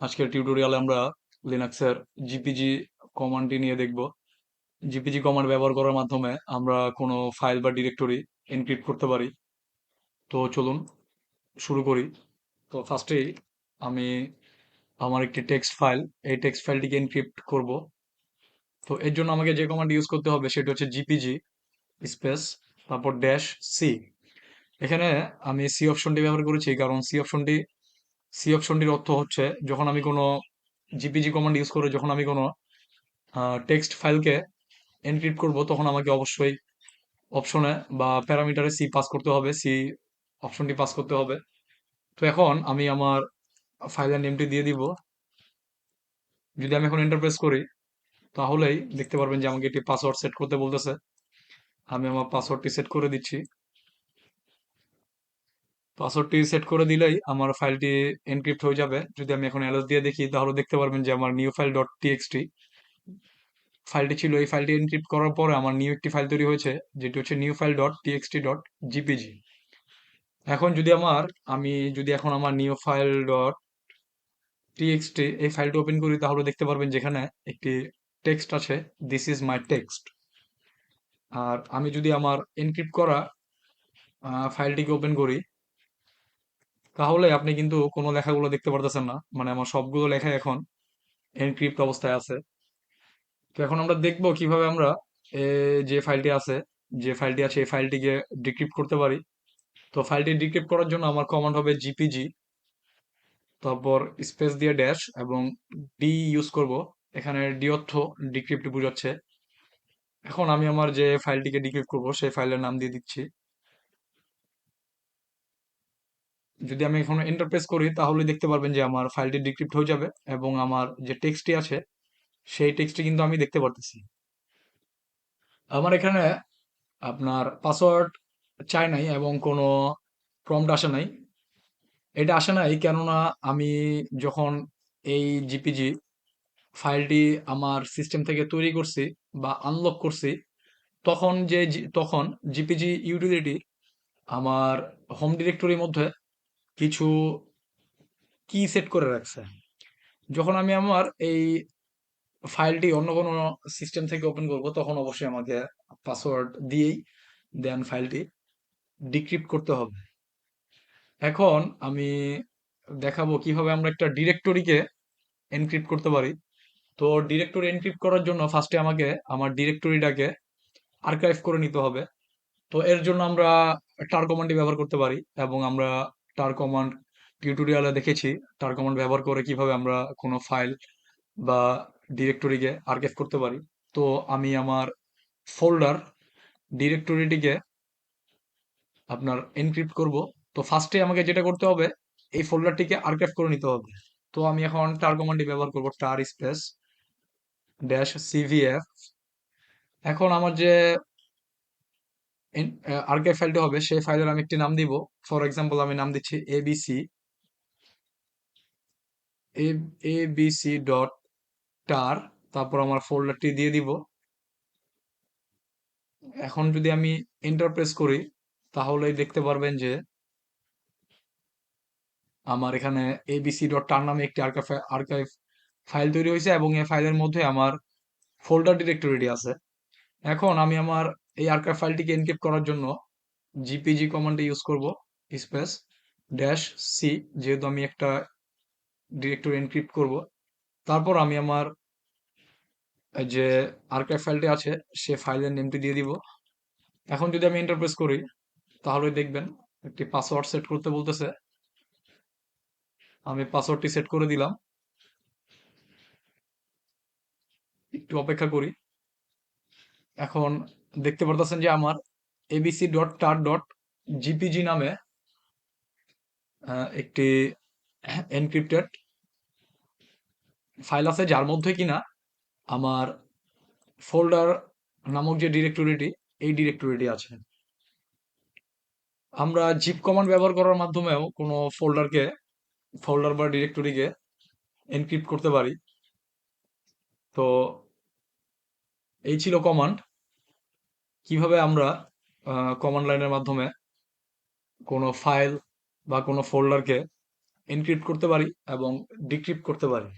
আজকের টিউটোরিয়ালে আমরা লিনাক্সের জিপিজি কমান্ডটি নিয়ে দেখব। জিপিজি কমান্ড ব্যবহার করার মাধ্যমে আমরা কোনো ফাইল বা ডিরেক্টরি এনক্রিপ্ট করতে পারি। তো চলুন শুরু করি। তো ফার্স্টেই আমি আমার একটি টেক্সট ফাইল এই টেক্সট ফাইলটিকে এনক্রিপ্ট করব। তো এর জন্য আমাকে যে কমান্ড ইউজ করতে হবে সেটি হচ্ছে জিপিজি স্পেস তারপর ড্যাশ সি এখানে আমি সি অপশনটি ব্যবহার করেছি, কারণ সি অপশনটি সি অপশনটির অর্থ হচ্ছে, যখন আমি কোনো জিপিজি কমান্ড ইউজ করে, যখন আমি কোনো টেক্সট ফাইলকে এনক্রিপ্ট করব, তখন আমাকে অবশ্যই অপশনে বা প্যারামিটারে সি পাস করতে হবে সি অপশনটি পাস করতে হবে। তো এখন আমি আমার ফাইলের নেমটি দিয়ে দিব। যদি আমি এখন এন্টারপ্রেস করি, তাহলেই দেখতে পারবেন যে আমাকে একটি পাসওয়ার্ড সেট করতে বলতেছে। আমি আমার পাসওয়ার্ডটি সেট করে দিচ্ছি। পাসওয়ার্ডটি সেট করে দিলেই আমার ফাইলটি এনক্রিপ্ট হয়ে যাবে। যদি আমি এখন এলএস দিয়ে দেখি, তাহলে দেখতে পারবেন যে আমার নিউ ফাইল ডট টিএক্সটি ফাইলটি ছিল। এই ফাইলটি এনক্রিপ্ট করার পরে আমার নিউ একটি ফাইল তৈরি হয়েছে, যেটি হচ্ছে new file dot TXT dot GPG এখন যদি আমার, আমি যদি এখন আমার নিউ ফাইল ডট টিএক্সটি এই ফাইলটি ওপেন করি, তাহলে দেখতে পারবেন যেখানে একটি টেক্সট আছে দিস ইজ মাই টেক্সট আর আমি যদি আমার এনক্রিপ্ট করা ফাইলটিকে ওপেন করি তাহলে আপনি কিন্তু কোনো লেখাগুলো দেখতে পারতেছেন না। মানে আমার সবগুলো লেখা এখন এনক্রিপ্ট অবস্থায় আছে। তো এখন আমরা দেখব কীভাবে আমরা যে ফাইলটি আছে, যে ফাইলটি আছে, এই ফাইলটিকে ডিক্রিপ্ট করতে পারি। তো ফাইলটি ডিক্রিপ্ট করার জন্য আমার কমান্ড হবে জিপিজি তারপর স্পেস দিয়ে ড্যাশ এবং ডি ইউজ করব। এখানে ডি অর্থ ডিক্রিপ্ট বোঝাচ্ছে। এখন আমি আমার যে ফাইলটিকে ডিক্রিপ্ট করব, সেই ফাইলের নাম দিয়ে দিচ্ছি। যদি আমি এখন এন্টারপ্রেস করি, তাহলে দেখতে পারবেন যে আমার ফাইলটি ডিক্রিপ্ট হয়ে যাবে এবং আমার যে টেক্সটটি আছে, সেই টেক্সটটি কিন্তু আমি দেখতে পারতেছি। আমার এখানে আপনার পাসওয়ার্ড চাই নাই এবং কোনো প্রম্পট আসে নাই। এটা আসে নাই কেননা আমি যখন এই জিপিজি ফাইলটি আমার সিস্টেম থেকে তৈরি করছি বা আনলক করছি, তখন যে তখন জিপিজি ইউটিলিটি আমার হোম ডিরেক্টরির মধ্যে কিছু কি সেট করে রাখছে। যখন আমি আমার এই ফাইলটি অন্য কোনো সিস্টেম থেকে ওপেন করব, তখন অবশ্যই আমাকে পাসওয়ার্ড দিয়েই দেন ফাইলটি ডিক্রিপ্ট করতে হবে। এখন আমি দেখাবো কীভাবে আমরা একটা ডিরেক্টরিকে এনক্রিপ্ট করতে পারি। তো ডিরেক্টরি এনক্রিপ্ট করার জন্য ফার্স্টে আমাকে আমার ডিরেক্টরিটাকে আর্কাইভ করে নিতে হবে। তো এর জন্য আমরা টার কমান্ডটি ব্যবহার করতে পারি এবং আমরা টার কমান্ড টিউটোরিয়ালে দেখেছি। টার কমান্ড ব্যবহার করে কীভাবে আমরা কোনো ফাইল বা ডিরেক্টরিকে আর্কাইভ করতে পারি। তো আমি আমার ফোল্ডার ডিরেক্টরিটিকে আপনার এনক্রিপ্ট করব। তো ফার্স্টে আমাকে যেটা করতে হবে, এই ফোল্ডারটিকে আর্কাইভ করে নিতে হবে। তো আমি এখন টার কমান্ডটি ব্যবহার করব টার স্পেস ড্যাশ সিভিএফ এখন আমার যে আর্কাইভ ফাইলটি হবে সেই ফাইলের আমি একটি নাম দিব। ফর এক্সাম্পল আমি নাম দিচ্ছি এবিসি এবিসি ডট টার তারপর আমার ফোল্ডারটি দিয়ে দিব। এখন যদি আমি এন্টার প্রেস করি, তাহলেই দেখতে পারবেন যে আমার এখানে এবিসি ডট টার নামে একটি আর্কাইভ ফাইল তৈরি হয়েছে এবং এই ফাইলের মধ্যে আমার ফোল্ডার ডিরেক্টরিটি আছে। এখন আমি আমার এই আর্কাইভ ফাইলটিকে এনক্রিপ্ট করার জন্য জিপিজি কমান্ডে ইউজ করব স্পেস ড্যাশ সি যেহেতু আমি একটা ডিরেক্টরি এনক্রিপ্ট করব। তারপর আমি আমার যে আর্কাইভ ফাইলটি আছে, সে ফাইলের নেমটি দিয়ে দিব। এখন যদি আমি এন্টারপ্রেস করি, তাহলে দেখবেন একটি পাসওয়ার্ড সেট করতে বলতেছে। আমি পাসওয়ার্ডটি সেট করে দিলাম। একটু অপেক্ষা করি। এখন দেখতে পারতেছেন যে আমার ABC dot tar dot GPG নামে একটি এনক্রিপ্টেড ফাইল আছে, যার মধ্যে কিনা আমার ফোল্ডার নামক যে ডিরেক্টরিটি এই ডিরেক্টরিটি আছে। আমরা জিপ কমান্ড ব্যবহার করার মাধ্যমেও কোনো ফোল্ডারকে ফোল্ডার বা ডিরেক্টরিকে এনক্রিপ্ট করতে পারি। তো, এই ছিল কমান্ড কীভাবে আমরা কমান্ড লাইনের মাধ্যমে কোনো ফাইল বা কোনো ফোল্ডারকে এনক্রিপ্ট করতে পারি এবং ডিক্রিপ্ট করতে পারি?